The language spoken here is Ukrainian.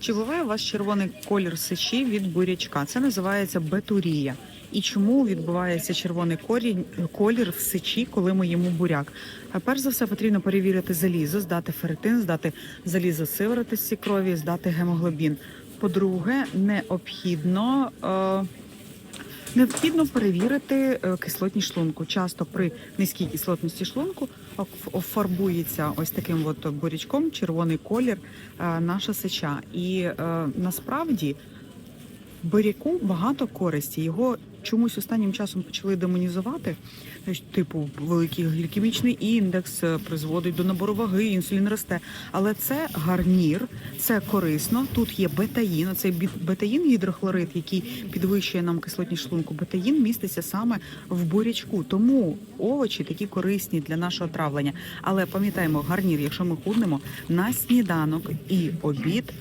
Чи буває у вас червоний колір сечі від бурячка? Це називається бетурія. І чому відбувається червоний корінь, колір в сечі, коли ми їмо буряк? А перш за все потрібно перевірити залізо, здати ферритин, здати залізо сиворотисті крові, здати гемоглобін. По-друге, необхідно. Е- Необхідно перевірити е, кислотність шлунку. Часто при низькій кислотності шлунку фарбується ось таким от бурячком червоний колір е, наша сеча. І е, насправді буряку багато користі. Його чомусь останнім часом почали демонізувати. Типу, великий глікемічний індекс е, призводить до набору ваги, інсулін росте. Але це гарнір, це корисно. Тут є бетаїн. Цей бетаїн гідрохлорид, який підвищує нам кислотність шлунку. Бетаїн міститься саме в бурячку. Тому овочі такі корисні для нашого травлення. Але пам'ятаємо, гарнір, якщо ми худнемо на сніданок і обід